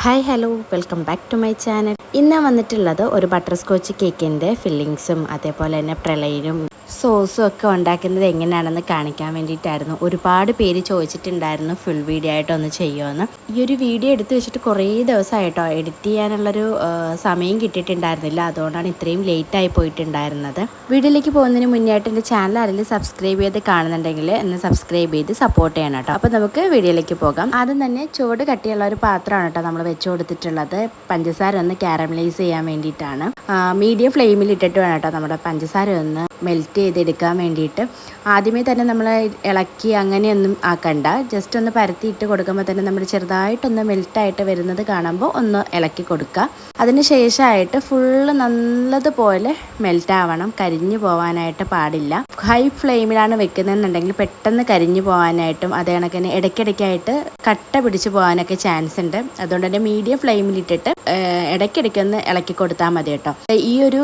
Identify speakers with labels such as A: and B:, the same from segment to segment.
A: Hi hello welcome back to my channel ഇന്ന് വന്നിട്ടുള്ളത് ഒരു ബട്ടർ സ്കോച്ച് കേക്കിന്റെ ഫില്ലിങ്സും അതേപോലെ തന്നെ പ്രളയനും സോസും ഒക്കെ ഉണ്ടാക്കുന്നത് എങ്ങനെയാണെന്ന് കാണിക്കാൻ വേണ്ടിയിട്ടായിരുന്നു. ഒരുപാട് പേര് ചോദിച്ചിട്ടുണ്ടായിരുന്നു ഫുൾ വീഡിയോ ആയിട്ട് ഒന്ന് ചെയ്യുമെന്ന് ഈ ഒരു വീഡിയോ എടുത്തു വെച്ചിട്ട് കുറേ ദിവസമായിട്ടോ എഡിറ്റ് ചെയ്യാനുള്ളൊരു സമയം കിട്ടിയിട്ടുണ്ടായിരുന്നില്ല. അതുകൊണ്ടാണ് ഇത്രയും ലേറ്റായി പോയിട്ടുണ്ടായിരുന്നത്. വീഡിയോയിലേക്ക് പോകുന്നതിന് മുന്നേ എന്റെ ചാനൽ ആരെങ്കിലും സബ്സ്ക്രൈബ് ചെയ്ത് കാണുന്നുണ്ടെങ്കിൽ എന്നെ സബ്സ്ക്രൈബ് ചെയ്ത് സപ്പോർട്ട് ചെയ്യണം കേട്ടോ. അപ്പോൾ നമുക്ക് വീഡിയോയിലേക്ക് പോകാം. ആദ്യം തന്നെ ചുവട് കട്ടിയുള്ള ഒരു പാത്രമാണ് കേട്ടോ നമ്മൾ വെച്ച് കൊടുത്തിട്ടുള്ളത്. പഞ്ചസാര ഒന്ന് കാരമലൈസ് ചെയ്യാൻ വേണ്ടിയിട്ടാണ്. മീഡിയം ഫ്ലെയിമിൽ ഇട്ടിട്ട് വേണം കേട്ടോ നമ്മുടെ പഞ്ചസാര ഒന്ന് മെൽറ്റ് ചെയ്തെടുക്കാൻ വേണ്ടിയിട്ട്. ആദ്യമേ തന്നെ നമ്മൾ ഇളക്കി അങ്ങനെയൊന്നും ആക്കണ്ട. ജസ്റ്റ് ഒന്ന് പരത്തിയിട്ട് കൊടുക്കുമ്പോൾ തന്നെ നമ്മൾ ചെറുതായിട്ടൊന്ന് മെൽറ്റായിട്ട് വരുന്നത് കാണുമ്പോൾ ഒന്ന് ഇളക്കി കൊടുക്കുക. അതിന് ശേഷമായിട്ട് ഫുള്ള് നല്ലതുപോലെ മെൽറ്റ് ആവണം. കരിഞ്ഞു പോകാനായിട്ട് പാടില്ല. ഹൈ ഫ്ലെയിമിലാണ് വെക്കുന്നതെന്നുണ്ടെങ്കിൽ പെട്ടെന്ന് കരിഞ്ഞു പോകാനായിട്ടും അതേ കണക്കിന് ഇടയ്ക്കിടയ്ക്കായിട്ട് കട്ട പിടിച്ചു പോകാനൊക്കെ ചാൻസ് ഉണ്ട്. അതുകൊണ്ട് തന്നെ മീഡിയം ഫ്ലെയിമിലിട്ടിട്ട് ഇടയ്ക്കിടയ്ക്കൊന്ന് ഇളക്കി കൊടുത്താൽ മതി കേട്ടോ. ഈ ഒരു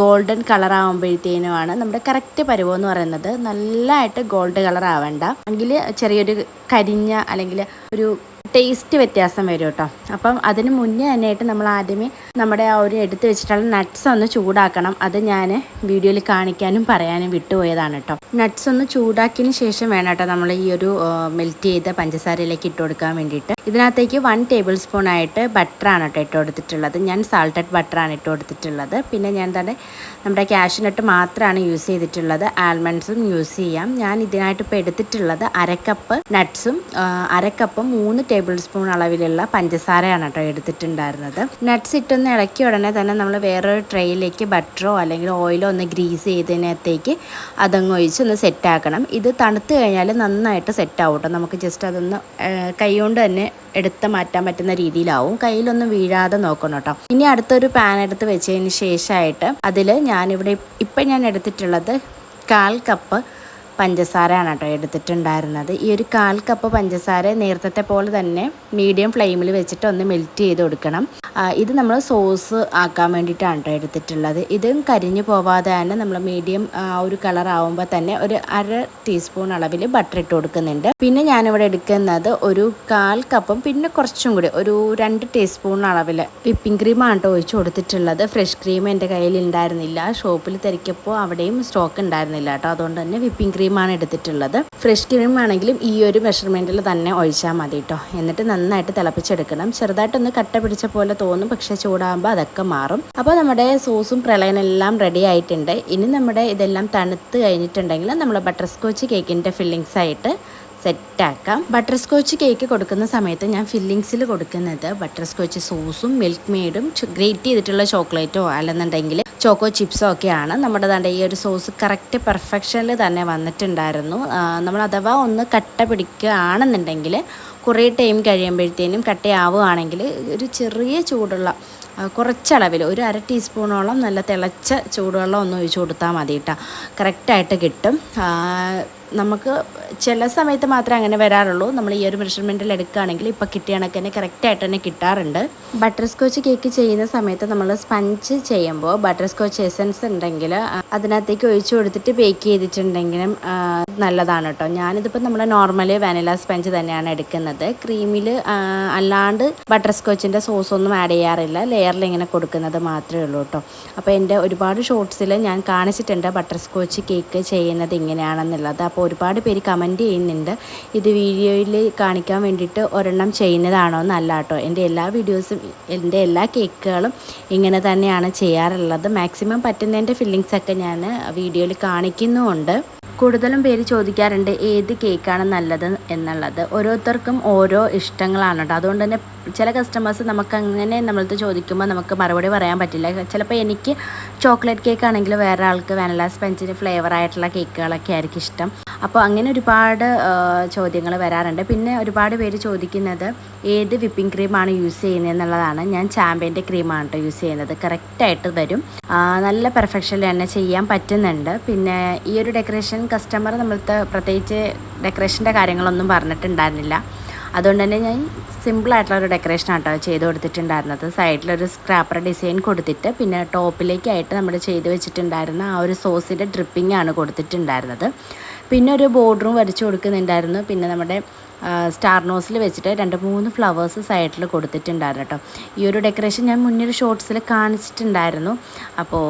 A: ഗോൾഡൻ കളർ ആകുമ്പോഴത്തേനുമാണ് നമ്മുടെ കറക്റ്റ് പരുവം എന്ന് പറയുന്നത്. നല്ലതായിട്ട് ഗോൾഡ് കളർ ആവേണ്ട. എങ്കിൽ ചെറിയൊരു കരിഞ്ഞ അല്ലെങ്കിൽ ഒരു ടേസ്റ്റ് വ്യത്യാസം വരും കേട്ടോ. അപ്പം അതിന് മുന്നേ തന്നെയായിട്ട് നമ്മൾ ആദ്യമേ നമ്മുടെ ആ ഒരു എടുത്ത് വെച്ചിട്ടുള്ള നട്ട്സ് ഒന്ന് ചൂടാക്കണം. അത് ഞാൻ വീഡിയോയിൽ കാണിക്കാനും പറയാനും വിട്ടുപോയതാണ് കേട്ടോ. നട്ട്സ് ഒന്ന് ചൂടാക്കിയതിന് ശേഷം വേണം കേട്ടോ നമ്മൾ ഈ ഒരു മെൽറ്റ് ചെയ്ത പഞ്ചസാരയിലേക്ക് ഇട്ട് കൊടുക്കാൻ വേണ്ടിയിട്ട്. ഇതിനകത്തേക്ക് വൺ ടേബിൾ സ്പൂൺ ആയിട്ട് ബട്ടറാണ് കേട്ടോ ഇട്ട് കൊടുത്തിട്ടുള്ളത്. ഞാൻ സാൾട്ടഡ് ബട്ടറാണ് ഇട്ട് കൊടുത്തിട്ടുള്ളത്. പിന്നെ ഞാൻ തന്നെ നമ്മുടെ കാഷ്നട്ട് മാത്രമാണ് യൂസ് ചെയ്തിട്ടുള്ളത്. ആൽമണ്ട്സും യൂസ് ചെയ്യാം. ഞാൻ ഇതിനായിട്ട് ഇപ്പോൾ എടുത്തിട്ടുള്ളത് അരക്കപ്പ് നട്ട്സും അരക്കപ്പ് മൂന്ന് ടേബിൾ സ്പൂൺ അളവിലുള്ള പഞ്ചസാരയാണ് കേട്ടോ എടുത്തിട്ടുണ്ടായിരുന്നത്. നട്ട്സ് ഇട്ടൊന്ന് ഇളക്കി ഉടനെ തന്നെ നമ്മൾ വേറൊരു ട്രെയിലേക്ക് ബട്ടറോ അല്ലെങ്കിൽ ഓയിലോ ഒന്ന് ഗ്രീസ് ചെയ്തതിനകത്തേക്ക് അതങ്ങ് ഒഴിച്ച് ഒന്ന് സെറ്റാക്കണം ഇത് തണുത്ത് കഴിഞ്ഞാൽ നന്നായിട്ട് സെറ്റാവും കേട്ടോ. നമുക്ക് ജസ്റ്റ് അതൊന്ന് കൈകൊണ്ട് തന്നെ എടുത്ത് മാറ്റാൻ പറ്റുന്ന രീതിയിലാവും. കയ്യിലൊന്നും വീഴാതെ നോക്കണം കേട്ടോ. ഇനി അടുത്തൊരു പാൻ എടുത്ത് വെച്ചതിന് ശേഷമായിട്ട് അതിൽ ഞാനിവിടെ ഇപ്പം ഞാൻ എടുത്തിട്ടുള്ളത് കാൽ കപ്പ് പഞ്ചസാരയാണ് കേട്ടോ എടുത്തിട്ടുണ്ടായിരുന്നത്. ഈ ഒരു കാൽ കപ്പ് പഞ്ചസാര നേരത്തെ പോലെ തന്നെ മീഡിയം ഫ്ലെയിമിൽ വെച്ചിട്ട് ഒന്ന് മെൽറ്റ് ചെയ്ത് കൊടുക്കണം. ഇത് നമ്മൾ സോസ് ആക്കാൻ വേണ്ടിയിട്ടാണ് കേട്ടോ എടുത്തിട്ടുള്ളത്. ഇതും കരിഞ്ഞു പോവാതെ തന്നെ നമ്മൾ മീഡിയം ഒരു കളർ ആവുമ്പോൾ തന്നെ ഒരു അര ടീസ്പൂൺ അളവിൽ ബട്ടർ ഇട്ട് കൊടുക്കുന്നുണ്ട്. പിന്നെ ഞാനിവിടെ എടുക്കുന്നത് ഒരു കാൽ കപ്പും പിന്നെ കുറച്ചും കൂടി ഒരു രണ്ട് ടീസ്പൂൺ അളവിൽ വിപ്പിംഗ് ക്രീമാണ് കേട്ടോ ഒഴിച്ച് കൊടുത്തിട്ടുള്ളത്. ഫ്രഷ് ക്രീം എന്റെ കയ്യിൽ ഉണ്ടായിരുന്നില്ല ഷോപ്പിൽ തിരക്കിയപ്പോൾ അവിടെയും സ്റ്റോക്ക് ഉണ്ടായിരുന്നില്ല കേട്ടോ. അതുകൊണ്ട് തന്നെ വിപ്പിംഗ് ക്രീമാണ് എടുത്തിട്ടുള്ളത്. ഫ്രഷ് ക്രീം ആണെങ്കിലും ഈ ഒരു മെഷർമെന്റിൽ തന്നെ ഒഴിച്ചാൽ മതി കേട്ടോ എന്നിട്ട് നന്നായിട്ട് തിളപ്പിച്ചെടുക്കണം. ചെറുതായിട്ടൊന്ന് കട്ട പിടിച്ച പോലെ തോന്നും. പക്ഷേ ചൂടാകുമ്പോൾ അതൊക്കെ മാറും. അപ്പോൾ നമ്മുടെ സോസും പ്രളയനെല്ലാം റെഡി ആയിട്ടുണ്ട്. ഇനി നമ്മുടെ ഇതെല്ലാം തണുത്ത് കഴിഞ്ഞിട്ടുണ്ടെങ്കിൽ നമ്മൾ ബട്ടർ സ്കോച്ച് കേക്കിന്റെ ഫില്ലിങ്സ് ആയിട്ട് സെറ്റാക്കാം ബട്ടർ സ്കോച്ച് കേക്ക് കൊടുക്കുന്ന സമയത്ത് ഞാൻ ഫില്ലിങ്സിൽ കൊടുക്കുന്നത് ബട്ടർ സ്കോച്ച് സോസും മിൽക്ക് മെയ്ഡും ഗ്രേറ്റ് ചെയ്തിട്ടുള്ള ചോക്ലേറ്റോ അല്ലെന്നുണ്ടെങ്കിൽ ചോക്കോ ചിപ്സോ ഒക്കെയാണ്. നമ്മുടെ ദാണ്ട ഈ ഒരു സോസ് കറക്റ്റ് പെർഫെക്ഷനിൽ തന്നെ വന്നിട്ടുണ്ടായിരുന്നു. നമ്മൾ അഥവാ ഒന്ന് കട്ട പിടിക്കുകയാണെന്നുണ്ടെങ്കിൽ കുറേ ടൈം കഴിയുമ്പോഴത്തേനും കട്ടയാവുകയാണെങ്കിൽ ഒരു ചെറിയ ചൂടുള്ള കുറച്ചളവിൽ ഒരു അര ടീസ്പൂണോളം നല്ല തിളച്ച ചൂടുവെള്ളം ഒന്ന് ഒഴിച്ച് കൊടുത്താൽ മതി കേട്ടോ കറക്റ്റായിട്ട് കിട്ടും. നമുക്ക് ചില സമയത്ത് മാത്രമേ അങ്ങനെ വരാറുള്ളൂ. നമ്മൾ ഈ ഒരു മെഷർമെന്റിൽ എടുക്കുകയാണെങ്കിൽ ഇപ്പോൾ കിട്ടിയ കണക്ക് തന്നെ കറക്റ്റായിട്ട് തന്നെ കിട്ടാറുണ്ട്. ബട്ടർ സ്കോച്ച് കേക്ക് ചെയ്യുന്ന സമയത്ത് നമ്മൾ സ്പഞ്ച് ചെയ്യുമ്പോൾ ബട്ടർ സ്കോച്ച് എസൻസ് ഉണ്ടെങ്കിൽ അതിനകത്തേക്ക് ഒഴിച്ചു കൊടുത്തിട്ട് ബേക്ക് ചെയ്തിട്ടുണ്ടെങ്കിലും നല്ലതാണ് കേട്ടോ. ഞാനിതിപ്പോൾ നമ്മൾ നോർമലി വാനില സ്പഞ്ച് തന്നെയാണ് എടുക്കുന്നത്. ക്രീമിൽ അല്ലാണ്ട് ബട്ടർ സ്കോച്ചിന്റെ സോസ് ഒന്നും ആഡ് ചെയ്യാറില്ല. ലെയറിൽ ഇങ്ങനെ കൊടുക്കുന്നത് മാത്രമേ ഉള്ളൂ കേട്ടോ. അപ്പോൾ എന്റെ ഒരുപാട് ഷോർട്സിൽ ഞാൻ കാണിച്ചിട്ടുണ്ട് ബട്ടർ സ്കോച്ച് കേക്ക് ചെയ്യുന്നത് ഇങ്ങനെയാണെന്നുള്ളത്. അപ്പോൾ ഒരുപാട് പേര് കമന്റ് ചെയ്യുന്നുണ്ട്. ഇത് വീഡിയോയിൽ കാണിക്കാൻ വേണ്ടിയിട്ട് ഒരെണ്ണം ചെയ്യുന്നതാണോ എന്നല്ല കേട്ടോ എന്റെ എല്ലാ വീഡിയോസും എന്റെ എല്ലാ കേക്കുകളും ഇങ്ങനെ തന്നെയാണ് ചെയ്യാറുള്ളത്. മാക്സിമം പറ്റുന്നതിന്റെ ഫില്ലിങ്സ് ഒക്കെ ഞാൻ വീഡിയോയിൽ കാണിക്കുന്നുമുണ്ട്. കൂടുതലും പേര് ചോദിക്കാറുണ്ട് ഏത് കേക്കാണ് നല്ലത് എന്നുള്ളത്? ഓരോരുത്തർക്കും ഓരോ ഇഷ്ടങ്ങളാണ് കേട്ടോ. അതുകൊണ്ട് തന്നെ ചില കസ്റ്റമേഴ്സ് നമുക്ക് അങ്ങനെ നമ്മളത് ചോദിക്കുമ്പോൾ നമുക്ക് മറുപടി പറയാൻ പറ്റില്ല. ചിലപ്പോൾ എനിക്ക് ചോക്ലേറ്റ് കേക്ക് ആണെങ്കിൽ വേറെ ആൾക്ക് വാനില സ്പെഞ്ചിന് ഫ്ലേവർ ആയിട്ടുള്ള കേക്കുകളൊക്കെ ആയിരിക്കും ഇഷ്ടം. അപ്പോൾ അങ്ങനെ ഒരുപാട് ചോദ്യങ്ങൾ വരാറുണ്ട്. പിന്നെ ഒരുപാട് പേര് ചോദിക്കുന്നത് ഏത് വിപ്പിംഗ് ക്രീമാണ് യൂസ് ചെയ്യുന്നത് എന്നുള്ളതാണ്. ഞാൻ ചാമ്പ്യന്റെ ക്രീമാണ് കേട്ടോ യൂസ് ചെയ്യുന്നത്. കറക്റ്റായിട്ട് വരും. നല്ല പെർഫെക്ഷനിൽ തന്നെ ചെയ്യാൻ പറ്റുന്നുണ്ട്. പിന്നെ ഈ ഒരു ഡെക്കറേഷൻ കസ്റ്റമർ നമ്മളത്തെ പ്രത്യേകിച്ച് ഡെക്കറേഷന്റെ കാര്യങ്ങളൊന്നും പറഞ്ഞിട്ടുണ്ടായിരുന്നില്ല. അതുകൊണ്ട് തന്നെ ഞാൻ സിമ്പിളായിട്ടുള്ള ഒരു ഡെക്കറേഷൻ ആട്ടോ ചെയ്ത് കൊടുത്തിട്ടുണ്ടായിരുന്നത് സൈഡിലൊരു സ്ക്രാപ്പർ ഡിസൈൻ കൊടുത്തിട്ട് പിന്നെ ടോപ്പിലേക്കായിട്ട് നമ്മൾ ചെയ്ത് വെച്ചിട്ടുണ്ടായിരുന്ന ആ ഒരു സോസിന്റെ ഡ്രിപ്പിംഗ് ആണ് കൊടുത്തിട്ടുണ്ടായിരുന്നത്. പിന്നെ ഒരു ബോർഡറും വരച്ചു കൊടുക്കുന്നുണ്ടായിരുന്നു. പിന്നെ നമ്മുടെ സ്റ്റാർ നോസിൽ വെച്ചിട്ട് രണ്ട് മൂന്ന് ഫ്ലവേഴ്സ് സൈഡിൽ കൊടുത്തിട്ടുണ്ടായിരുന്നു കേട്ടോ. ഈ ഒരു ഡെക്കറേഷൻ ഞാൻ മുന്നൊരു ഷോർട്സിൽ കാണിച്ചിട്ടുണ്ടായിരുന്നു. അപ്പോൾ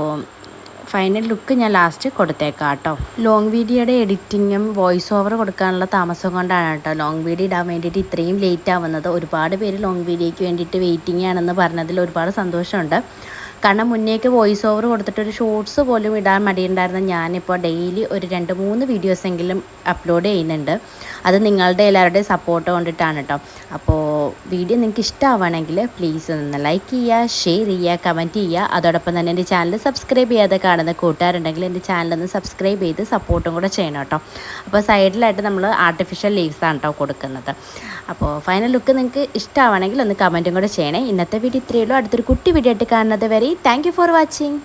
A: ഫൈനൽ ലുക്ക് ഞാൻ ലാസ്റ്റ് കൊടുത്തേക്കാം കേട്ടോ ലോങ് വീഡിയോയുടെ എഡിറ്റിങ്ങും വോയിസ് ഓവർ കൊടുക്കാനുള്ള താമസം കൊണ്ടാണ് കേട്ടോ ലോങ് വീഡിയോ ഇടാൻ വേണ്ടിയിട്ട് ഇത്രയും ലേറ്റ് ആവുന്നത്. ഒരുപാട് പേര് ലോങ് വീഡിയോയ്ക്ക് വേണ്ടിയിട്ട് വെയിറ്റിംഗ് ആണെന്ന് പറഞ്ഞതിൽ ഒരുപാട് സന്തോഷമുണ്ട്. കാരണം മുന്നേക്ക് വോയിസ് ഓവർ കൊടുത്തിട്ട് ഒരു ഷോർട്സ് പോലും ഇടാൻ മടിയുണ്ടായിരുന്ന ഞാനിപ്പോൾ ഡെയിലി ഒരു രണ്ട് മൂന്ന് വീഡിയോസെങ്കിലും അപ്ലോഡ് ചെയ്യുന്നുണ്ട്. അത് നിങ്ങളുടെ എല്ലാവരുടെയും സപ്പോർട്ട് കൊണ്ടിട്ടാണ് കേട്ടോ അപ്പോൾ വീഡിയോ നിങ്ങൾക്ക് ഇഷ്ടമാവുകയാണെങ്കിൽ പ്ലീസ് ഒന്ന് ലൈക്ക് ചെയ്യുക ഷെയർ ചെയ്യുക കമന്റ് ചെയ്യുക. അതോടൊപ്പം തന്നെ എന്റെ ചാനൽ സബ്സ്ക്രൈബ് ചെയ്യാതെ കാണുന്ന കൂട്ടുകാരുണ്ടെങ്കിൽ എന്റെ ചാനലൊന്ന് സബ്സ്ക്രൈബ് ചെയ്ത് സപ്പോർട്ടും കൂടെ ചെയ്യണം കേട്ടോ അപ്പോൾ സൈഡിലായിട്ട് നമ്മൾ ആർട്ടിഫിഷ്യൽ ലീവ്സാണ് കേട്ടോ കൊടുക്കുന്നത്. അപ്പോൾ ഫൈനൽ ലുക്ക് നിങ്ങൾക്ക് ഇഷ്ടമാണെങ്കിൽ ഒന്ന് കമന്റും കൂടെ ചെയ്യണേ. ഇന്നത്തെ വീഡിയോ ഇത്രയേ ഉള്ളൂ. അടുത്തൊരു കുട്ടി വീഡിയോ ആയിട്ട് കാണുന്നത് വരെ താങ്ക് ഫോർ വാച്ചിങ്